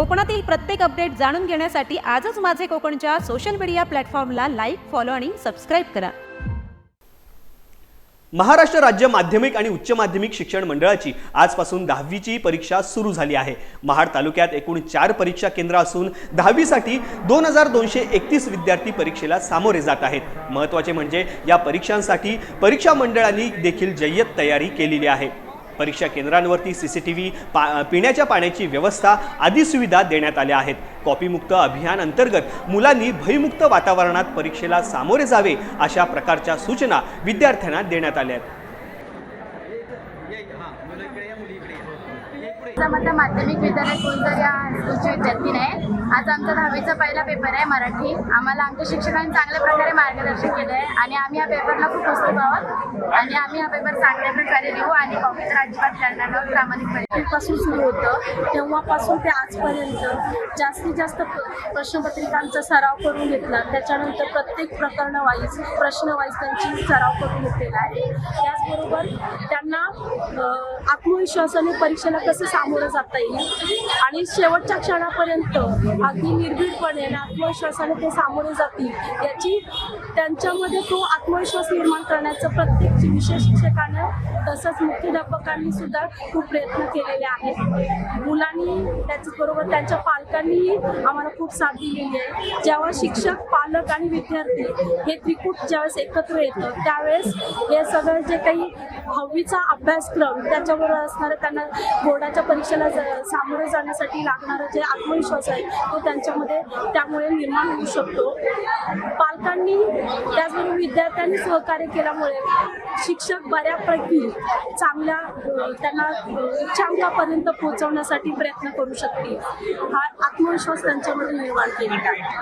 कोकणातील प्रत्येक अपडेट जाणून घेण्यासाठी आजच माझे कोकणच्या सोशल मीडिया प्लॅटफॉर्मला लाईक फॉलो आणि सबस्क्राईब करा. महाराष्ट्र राज्य माध्यमिक आणि उच्च माध्यमिक शिक्षण मंडळाची आजपासून दहावीची परीक्षा सुरू झाली आहे. महाड तालुक्यात एकूण चार परीक्षा केंद्र असून दहावीसाठी दोन हजार दोनशे एकतीस विद्यार्थी परीक्षेला सामोरे जात आहेत. महत्त्वाचे म्हणजे या परीक्षांसाठी परीक्षा मंडळांनी देखील जय्यत तयारी केलेली आहे. परीक्षा केंद्रांवरती सी सी टी व्ही पा पिण्याच्या पाण्याची व्यवस्था आदी सुविधा देण्यात आल्या आहेत. कॉपीमुक्त अभियान अंतर्गत मुलांनी भयमुक्त वातावरणात परीक्षेला सामोरे जावे अशा प्रकारच्या सूचना विद्यार्थ्यांना देण्यात आल्या आहेत. माध्यमिक विद्यालय या हायस्कूलची आज आमचा दहावीचा पहिला पेपर आहे मराठी. आम्हाला आमच्या शिक्षकांनी चांगल्या प्रकारे मार्गदर्शन केलं आहे आणि आम्ही या पेपरला खूप उत्सुक आहोत. आणि आम्ही हा पेपर चांगल्या प्रकारे लिहू आणि कॉपी तर अजिबात करणार आहोत प्रामाणिकपणे पासून सुरू होतं. तेव्हापासून ते आजपर्यंत जास्तीत जास्त प्रश्नपत्रिकांचा सराव करून घेतला. त्याच्यानंतर प्रत्येक प्रकरण वाईज त्यांची सराव करून घेतलेला आहे. त्याचबरोबर त्यांना आत्मविश्वासाने परीक्षेला कसं सामोरं जाता येईल? आणि शेवटच्या क्षणापर्यंत अगदी निर्भीडपणे आणि आत्मविश्वासाने ते सामोरे जातील याची त्यांच्यामध्ये तो आत्मविश्वास निर्माण करण्याचं प्रत्येक विषय शिक्षकानं तसंच मुख्याध्यापकांनी सुद्धा खूप प्रयत्न केलेले आहेत. मुलांनी त्याचबरोबर त्यांच्या पालकांनीही आम्हाला खूप साथ दिलेली आहे. जेव्हा शिक्षक पालक आणि विद्यार्थी हे त्रिकूट ज्यावेळेस एकत्र येतं त्यावेळेस हे सगळं जे काही हवीचा अभ्यासक्रम त्याच्याबरोबर असणारं त्यांना बोर्डाच्या परीक्षेला सामोरं सामोरे जाण्यासाठी लागणारा जे आत्मविश्वास आहे तो त्यांच्यामध्ये त्यामुळे निर्माण होऊ शकतो. पालकांनी त्याचबरोबर विद्यार्थ्यांनी सहकार्य केल्यामुळे शिक्षक बऱ्यापैकी चांगल्या त्यांना चांगल्यापर्यंत उच्चांकापर्यंत पोहोचवण्यासाठी प्रयत्न करू शकतील. हा आत्मविश्वास त्यांच्यामध्ये निर्माण केलेला आहे.